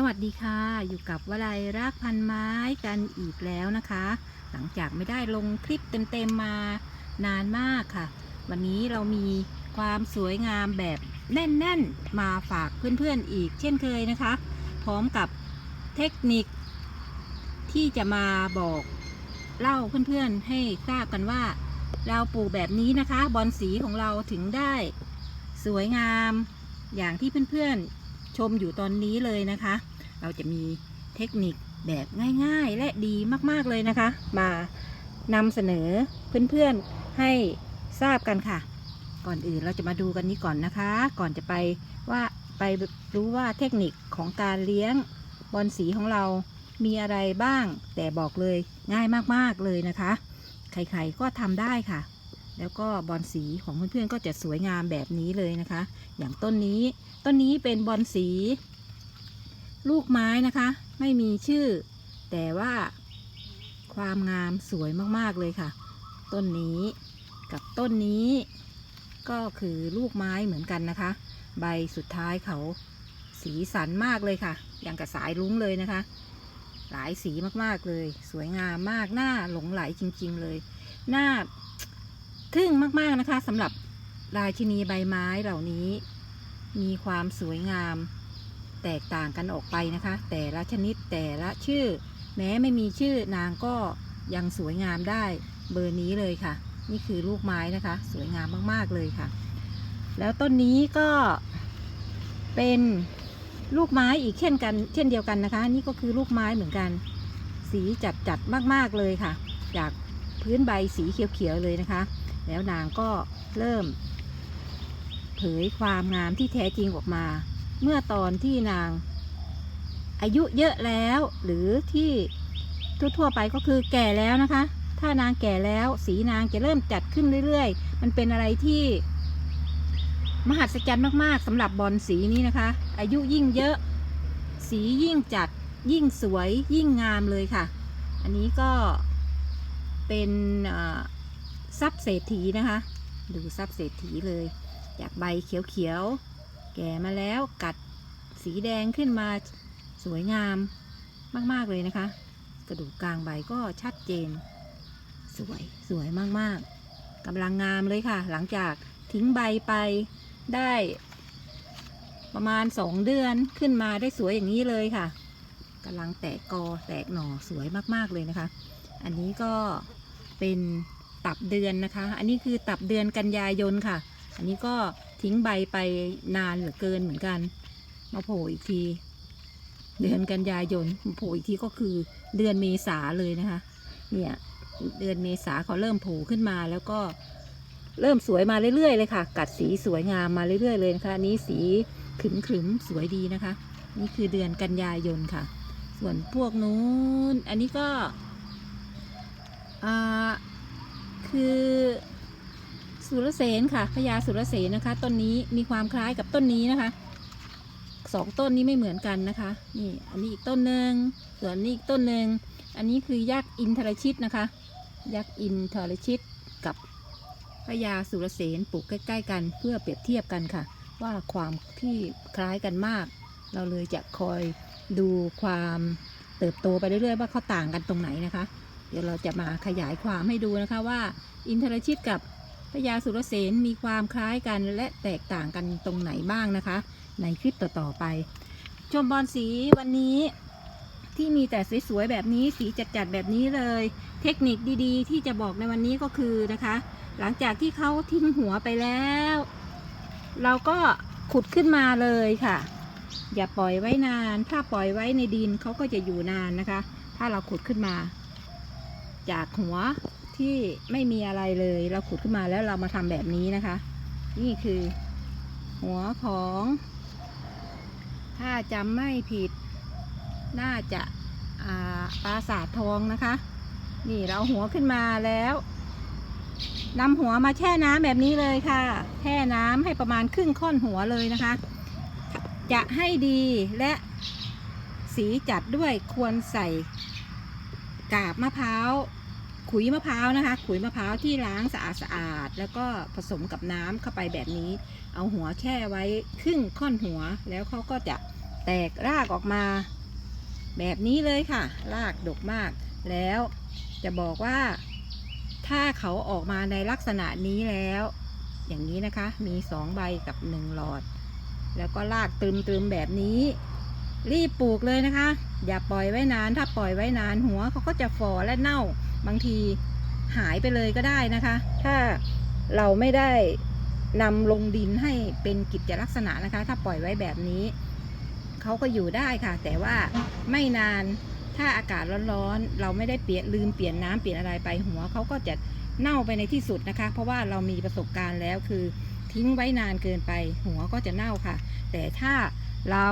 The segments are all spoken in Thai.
สวัสดีค่ะ อยู่กับวลัยรากพันไม้กันอีกแล้วนะคะ หลังจากไม่ได้ลงคลิปเต็มๆมานานมากค่ะ วันนี้เรามีความสวยงามแบบแน่นๆ มาฝากเพื่อนๆอีกเช่นเคยนะคะ พร้อมกับเทคนิค ที่จะมาบอกเล่าเพื่อนๆให้ทราบกันว่า เราปลูกแบบนี้นะคะ บอลสีของเราถึงได้ สวยงามอย่างที่เพื่อนๆ ชมอยู่ตอนนี้เลยนะคะ เราจะมีเทคนิคแบบง่ายๆ และดีมากๆเลยนะคะ มานำเสนอเพื่อนๆให้ทราบกันค่ะ ก่อนอื่นเราจะมาดูกันนี้ก่อนนะคะ ก่อนจะไปว่าไปรู้ว่าเทคนิคของการเลี้ยงบอลสีของเรามีอะไรบ้าง แต่บอกเลยง่ายมากๆเลยนะคะ ใครๆก็ทำได้ค่ะ แล้วก็บอลสีของเพื่อนๆก็จะสวยงามแบบนี้เลยนะคะ อย่างต้นนี้ต้นนี้เป็นบอลสี ลูกไม้นะคะ ไม่มีชื่อ แต่ว่าความงามสวยมากๆเลยค่ะ ต้นนี้กับต้นนี้ ก็คือลูกไม้เหมือนกันนะคะ ใบสุดท้ายเขาสีสันมากเลยค่ะ อย่างกับสายรุ้งเลยนะคะ หลายสีมากๆเลย สวยงามมากหน้าหลงไหลจริง ๆ เลย หน้า ทึ่งมากๆนะคะสำหรับราชินีใบไม้เหล่านี้ มีความสวยงาม แตกต่างกันออกไปนะคะ แต่ละชนิดแต่ละชื่อ แม้ไม่มีชื่อนางก็ยังสวยงามได้เบอร์นี้เลยค่ะ นี่คือลูกไม้นะคะ สวยงามมากๆเลยค่ะ แล้วต้นนี้ก็เป็นลูกไม้อีกเช่นกัน เช่นเดียวกันนะคะ นี่ก็คือลูกไม้เหมือนกัน สีจัดจัดมากๆเลยค่ะ จากพื้นใบสีเขียวๆเลยนะคะ แล้วนางก็เริ่ม เผยความงามที่แท้จริงออกมา เมื่อตอนที่นาง อายุเยอะแล้ว หรือที่ทั่วๆไปก็คือแก่แล้วนะคะ ถ้านางแก่แล้ว สีนางจะเริ่มจัดขึ้นเรื่อยๆ มันเป็นอะไรที่ มหัศจรรย์มากๆสำหรับบอลสีนี้นะคะ อายุยิ่งเยอะ สียิ่งจัด ยิ่งสวย ยิ่งงามเลยค่ะ อันนี้ก็เป็นอ่อ ทรัพย์เศรษฐีนะคะ ดูทรัพย์เศรษฐีเลย จากใบเขียวๆ แก่มาแล้วกัดสีแดงขึ้นมาสวยงามมากๆเลยนะคะ กระดูกกลางใบก็ชัดเจน สวยสวยมากๆกำลังงามเลยค่ะ หลังจากทิ้งใบไปได้ ประมาณสองเดือนขึ้นมาได้สวยอย่างนี้เลยค่ะกำลังแตกกอแตกหน่อสวยมากๆเลยนะคะ อันนี้ก็เป็น ตับเดือนนะคะ อันนี้คือตับเดือนกันยายนค่ะ อันนี้ก็ทิ้งใบไปนานเหลือเกินเหมือนกัน มาโผล่อีกที เดือนกันยายนโผล่อีกทีก็คือเดือนเมษาเลยนะคะ เนี่ยเดือนเมษาเขาเริ่มโผล่ขึ้นมาแล้วก็เริ่มสวยมาเรื่อยๆเลยค่ะ กัดสีสวยงามมาเรื่อยๆเลยนะคะอันนี้สีขึมขึมๆสวยดีนะคะ นี่คือเดือนกันยายนค่ะ ส่วนพวกนู้นอันนี้ก็อ่า คือสุรเสนค่ะพญาสุรเสนนะคะ ต้นนี้มีความคล้ายกับต้นนี้นะคะสองต้นนี้ไม่เหมือนกันนะคะ นี่อันนี้อีกต้นหนึ่งส่วนนี้อีกต้นหนึ่งอันนี้คือยักษ์อินทรชิตนะคะ ยักษ์อินทรชิตกับพญาสุรเสนปลูกใกล้ ๆ กันเพื่อเปรียบเทียบกันค่ะ ว่าความที่คล้ายกันมาก เราเลยจะคอยดูความเติบโตไปเรื่อยๆ ว่าเขาต่างกันตรงไหนนะคะ เดี๋ยวเราจะมาขยายความให้ดูนะคะว่า อินทรชิตกับพญาสุรเสนมีความคล้ายกันและแตกต่างกันตรงไหนบ้างนะคะ ในคลิปต่อๆไป ชมบอลสีวันนี้ที่มีแต่สวยๆแบบนี้สีจัดๆแบบนี้เลย เทคนิคดีๆ ที่จะบอกในวันนี้ก็คือนะคะ หลังจากที่เขาทิ้งหัวไปแล้ว เราก็ขุดขึ้นมาเลยค่ะ อย่าปล่อยไว้นาน ถ้าปล่อยไว้ในดินเขาก็จะอยู่นานนะคะ ถ้าเราขุดขึ้นมา จากหัวที่ไม่มีอะไรเลย เราขุดขึ้นมาแล้วเรามาทำแบบนี้นะคะ นี่คือ หัวของ ถ้าจำไม่ผิด น่าจะาปราสาททองนะคะ นี่เราเอาหัวขึ้นมาแล้วนำหัวมาแช่น้ำแบบนี้เลยค่ะ แช่น้ำให้ประมาณครึ่งค่อนหัวเลยนะคะ จะให้ดีและสีจัดด้วยควรใส่ กาบมะพร้าวขุยมะพร้าวนะคะ ขุยมะพร้าวที่ล้างสะอาดสะอาดๆแล้วก็ผสมกับน้ำเข้าไปแบบนี้ เอาหัวแช่ไว้ครึ่งค่อนหัว แล้วเขาก็จะแตกรากออกมา แบบนี้เลยค่ะ รากดกมาก แล้วจะบอกว่า ถ้าเขาออกมาในลักษณะนี้แล้ว อย่างนี้นะคะ มีสองใบกับหนึ่งหลอด แล้วก็รากตรึมๆแบบนี้ รีบปลูกเลยนะคะ อย่าปล่อยไว้นาน ถ้าปล่อยไว้นานหัวเขาก็จะฝ่อและเน่า บางทีหายไปเลยก็ได้นะคะ ถ้าเราไม่ได้นำลงดินให้เป็นกิจลักษณะนะคะ ถ้าปล่อยไว้แบบนี้ เขาก็อยู่ได้ค่ะ แต่ว่าไม่นานถ้าอากาศร้อนๆ เราไม่ได้เปลี่ยนลืมเปลี่ยนน้ำเปลี่ยนอะไรไปหัวเขาก็จะเน่าไปในที่สุดนะคะ เพราะว่าเรามีประสบการณ์แล้วคือทิ้งไว้นานเกินไป หัวก็จะเน่าค่ะ แต่ถ้าเรา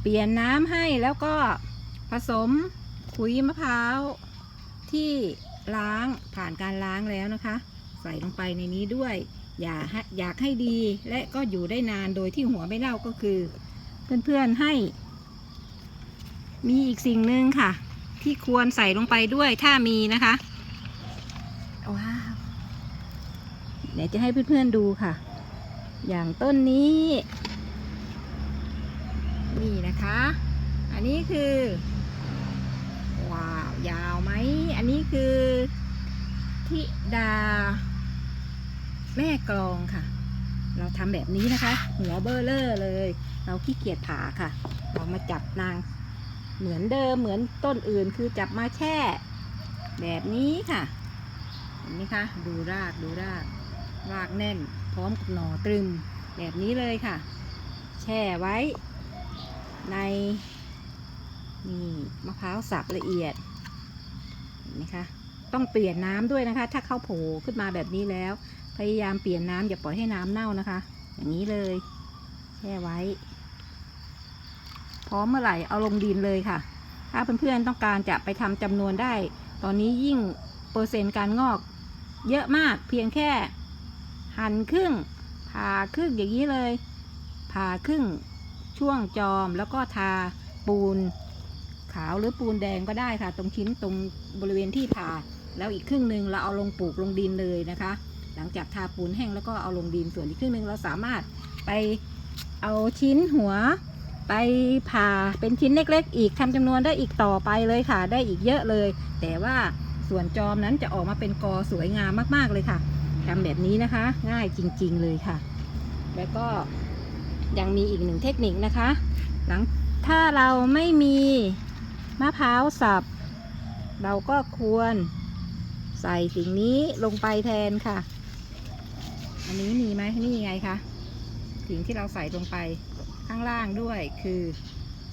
เปลี่ยนน้ำให้แล้วก็ผสมขุยมะพร้าวที่ล้างผ่านการล้างแล้วนะคะ ใส่ลงไปในนี้ด้วย อย่าอยากให้ดีและก็อยู่ได้นานโดยที่หัวไม่เน่าก็คือ เพื่อนๆให้ มีอีกสิ่งหนึ่งค่ะ ที่ควรใส่ลงไปด้วยถ้ามีนะคะว้าวเดี๋ยวจะให้เพื่อนๆดูค่ะ อย่างต้นนี้ นะคะ อันนี้คือ ว้าว ยาวไหม อันนี้คือทิดา แม่กลองค่ะ เราทำแบบนี้นะคะ หัวเบอร์เลอร์เลย เราขี้เกียจผ่าค่ะ เรามาจับนางเหมือนเดิมเหมือนต้นอื่นคือจับมาแช่ แบบนี้ค่ะเห็นไหมคะ ดูรากดูรากรากแน่น พร้อมกับหน่อตรึม แบบนี้เลยค่ะ แช่ไว้ ในนี่มะพร้าวสับละเอียดนไหมคะต้องเปลี่ยนน้ำด้วยนะคะ ถ้าเข้าโผล่ขึ้นมาแบบนี้แล้ว พยายามเปลี่ยนน้ำอย่าปล่อยให้น้ำเน่านะคะ อย่างนี้เลยแช่ไว้ พร้อมเมื่อไหร่เอาลงดินเลยค่ะ ถ้าเพื่อนๆต้องการจะไปทำจำนวนได้ ตอนนี้ยิ่งเปอร์เซ็นต์การงอก เยอะมากเพียงแค่ หั่นครึ่งผ่าครึ่งอย่างนี้เลยผ่าครึ่ง ช่วงจอมแล้วก็ทาปูนขาวหรือปูนแดงก็ได้ค่ะ ตรงชิ้นตรงบริเวณที่ผ่า แล้วอีกครึ่งหนึ่งเราเอาลงปลูกลงดินเลยนะคะ หลังจากทาปูนแห้งแล้วก็เอาลงดินส่วนอีกครึ่งหนึ่งเราสามารถไปเอาชิ้นหัวไปผ่าเป็นชิ้นเล็ก ๆ อีกทำจำนวนได้อีกต่อไปเลยค่ะ ได้อีกเยอะเลย แต่ว่าส่วนจอมนั้นจะออกมาเป็นกอสวยงามมากๆเลยค่ะทำแบบนี้นะคะ ง่ายจริง ๆเลยค่ะ แล้วก็ ยังมีอีกหนึ่งเทคนิคนะคะ หลังถ้าเราไม่มีมะพร้าวสับ เราก็ควรใส่สิ่งนี้ลงไปแทนค่ะ อันนี้มีไหมนี่ไงคะสิ่งที่เราใส่ลงไปข้างล่างด้วยคือ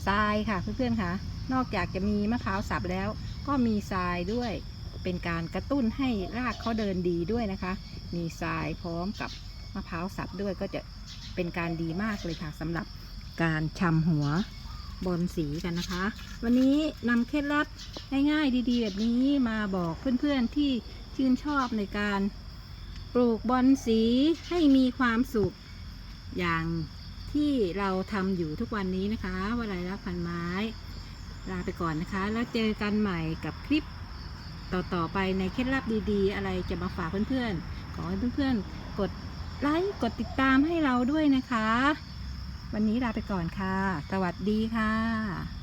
ทรายค่ะเพื่อนๆค่ะ นอกจากจะมีมะพร้าวสับแล้ว ก็มีทรายด้วยเป็นการกระตุ้นให้รากเขาเดินดีด้วยนะคะ มีทรายพร้อมกับมะพร้าวสับด้วยก็จะ เป็นการดีมากเลยค่ะสำหรับการชำหัวบอนสีกันนะคะ วันนี้นำเคล็ดลับง่ายๆดีๆ แบบนี้มาบอกเพื่อนๆที่ชื่นชอบในการปลูกบอนสีให้มีความสุขอย่างที่เราทำอยู่ทุกวันนี้นะคะวลัยรักพันไม้ ลาไปก่อนนะคะ แล้วเจอกันใหม่กับคลิปต่อๆไปในเคล็ดลับดีๆ อะไรจะมาฝากเพื่อนๆ ขอให้เพื่อนๆ กด ไลค์กดติดตามให้เราด้วยนะคะ วันนี้ลาไปก่อนค่ะ สวัสดีค่ะ